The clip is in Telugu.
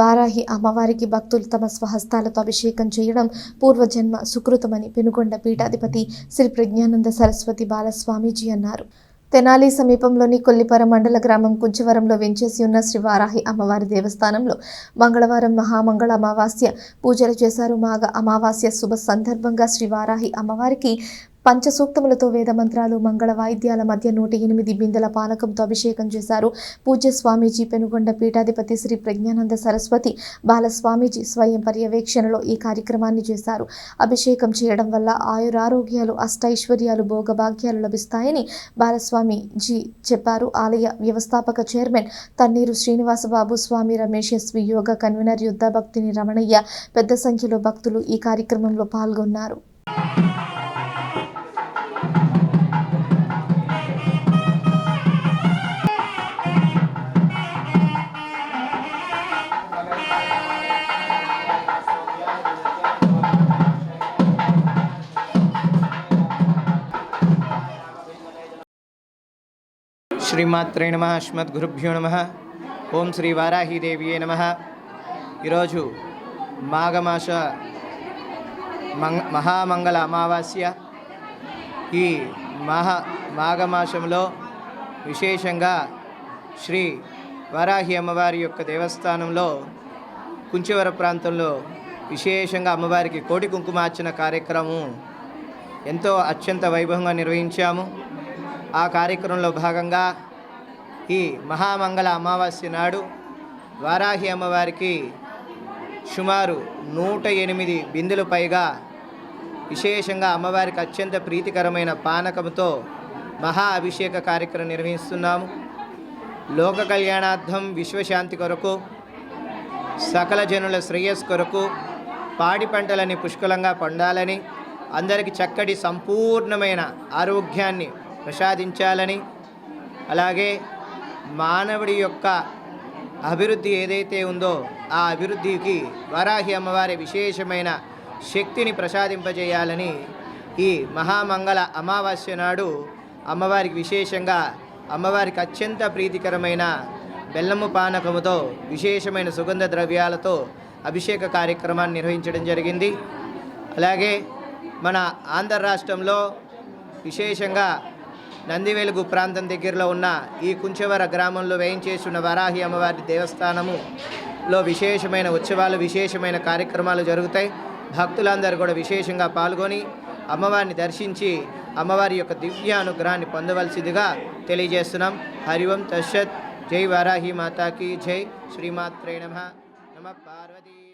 వారాహి అమ్మవారికి భక్తులు తమ స్వహస్తాలతో అభిషేకం చేయడం పూర్వజన్మ సుకృతమని పెనుకొండ పీఠాధిపతి శ్రీ ప్రజ్ఞానంద సరస్వతి బాలస్వామీజీ అన్నారు. తెనాలి సమీపంలోని కొల్లిపర మండల గ్రామం కుంచవరంలో వెంచేసి ఉన్న శ్రీ వారాహి అమ్మవారి దేవస్థానంలో మంగళవారం మహామంగళ అమావాస్య. పూజలు చేశారు మాఘ అమావాస్య శుభ సందర్భంగా శ్రీ వారాహి అమ్మవారికి పంచసూక్తములతో వేద మంత్రాలు మంగళ వాయిద్యాల మధ్య నూట ఎనిమిది బిందెల పానకంతో అభిషేకం చేశారు. పూజ్య స్వామీజీ పెనుగొండ పీఠాధిపతి శ్రీ ప్రజ్ఞానంద సరస్వతి బాలస్వామీజీ స్వయం పర్యవేక్షణలో ఈ కార్యక్రమాన్ని చేశారు. అభిషేకం చేయడం వల్ల ఆయురారోగ్యాలు అష్టైశ్వర్యాలు భోగభాగ్యాలు లభిస్తాయని బాలస్వామిజీ చెప్పారు. ఆలయ వ్యవస్థాపక chairman Tanneeru Srinivasababu Swamy Ramesh SV Yoga convener యుద్ధ భక్తిని రమణయ్య పెద్ద సంఖ్యలో భక్తులు ఈ కార్యక్రమంలో పాల్గొన్నారు. శ్రీమాత్రే నమ అస్మద్గురుభ్యో నమ ఓం శ్రీ వారాహీదేవియే నమ. ఈరోజు మాఘమాస మంగ మహామంగళ అమావాస్య. ఈ మహా మాఘమాసంలో విశేషంగా శ్రీ వారాహి అమ్మవారి యొక్క దేవస్థానంలో కుంచవర ప్రాంతంలో విశేషంగా అమ్మవారికి కోటి కుంకుమార్చన కార్యక్రమం ఎంతో అత్యంత వైభవంగా నిర్వహించాము. ఆ కార్యక్రమంలో భాగంగా ఈ మహామంగళ అమావాస్య నాడు వారాహి అమ్మవారికి సుమారు నూట ఎనిమిది బిందులు పైగా విశేషంగా అమ్మవారికి అత్యంత ప్రీతికరమైన పానకంతో మహా అభిషేక కార్యక్రమం నిర్వహిస్తున్నాము. లోక కళ్యాణార్థం విశ్వశాంతి కొరకు సకల జనుల శ్రేయస్ కొరకు పాడి పంటలని పుష్కలంగా పండాలని అందరికి చక్కటి సంపూర్ణమైన ఆరోగ్యాన్ని ప్రసాదించాలని అలాగే మానవుడి యొక్క అభివృద్ధి ఏదైతే ఉందో ఆ అభివృద్ధికి వరాహి అమ్మవారి విశేషమైన శక్తిని ప్రసాదింపజేయాలని ఈ మహామంగళ అమావాస్య నాడు అమ్మవారికి విశేషంగా అమ్మవారికి అత్యంత ప్రీతికరమైన బెల్లము పానకముతో విశేషమైన సుగంధ ద్రవ్యాలతో అభిషేక కార్యక్రమాన్ని నిర్వహించడం జరిగింది. అలాగే మన ఆంధ్ర రాష్ట్రంలో విశేషంగా నందివెలుగు ప్రాంతం దగ్గరలో ఉన్న ఈ కుంచవర గ్రామంలో వేయించేసి ఉన్న వరాహి అమ్మవారి దేవస్థానములో విశేషమైన ఉత్సవాలు విశేషమైన కార్యక్రమాలు జరుగుతాయి. భక్తులందరూ కూడా విశేషంగా పాల్గొని అమ్మవారిని దర్శించి అమ్మవారి యొక్క దివ్య అనుగ్రహాన్ని పొందవలసిందిగా తెలియజేస్తున్నాం. హరి ఓం జై వారాహి మాతాకి జై. శ్రీమాత్రే నమ. నమ పార్వతీ.